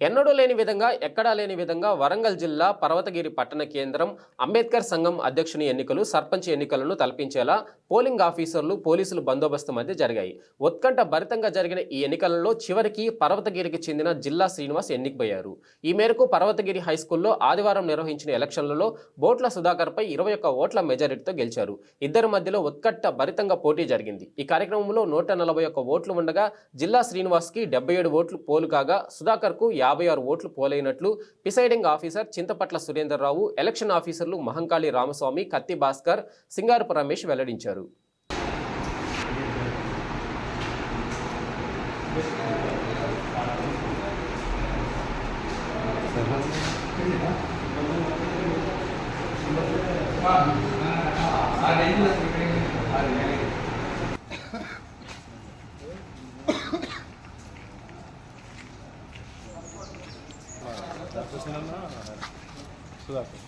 ఎన్నడూ లేని విధంగా ఎక్కడా లేని విధంగా వరంగల్ జిల్లా పర్వతగిరి పట్టణ కేంద్రం అంబేద్కర్ సంఘం అధ్యక్షుని ఎన్నికలు సర్పంచ్ ఎన్నికలను తలపించేలా పోలింగ్ ఆఫీసర్లు పోలీసులు బందోబస్తు మధ్య జరిగాయి. ఉత్కంఠ భరితంగా జరిగిన ఈ ఎన్నికలలో చివరికి పర్వతగిరికి చెందిన జిల్లా శ్రీనివాస్ ఎన్నికపోయారు ఈ మేరకు పర్వతగిరి హైస్కూల్లో ఆదివారం నిర్వహించిన ఎలక్షన్లలో బోట్ల సుధాకర్పై ఇరవై ఒక్క ఓట్ల మెజారిటీతో గెలిచారు. ఇద్దరి మధ్యలో ఉత్కట్ట భరితంగా పోటీ జరిగింది. ఈ కార్యక్రమంలో నూట నలభై ఒక్క ఓట్లు ఉండగా జిల్లా శ్రీనివాస్కి డెబ్బై ఏడు ఓట్లు పోలు కాగా సుధాకర్కు యాభై ఆరు ఓట్లు పోలైనట్లు presiding officer Chintapatla Surender Rao election ఆఫీసర్లు మహంకాళి రామస్వామి కత్తి భాస్కర్ సింగారపు రమేష్ వెల్లడించారు సుధాకర్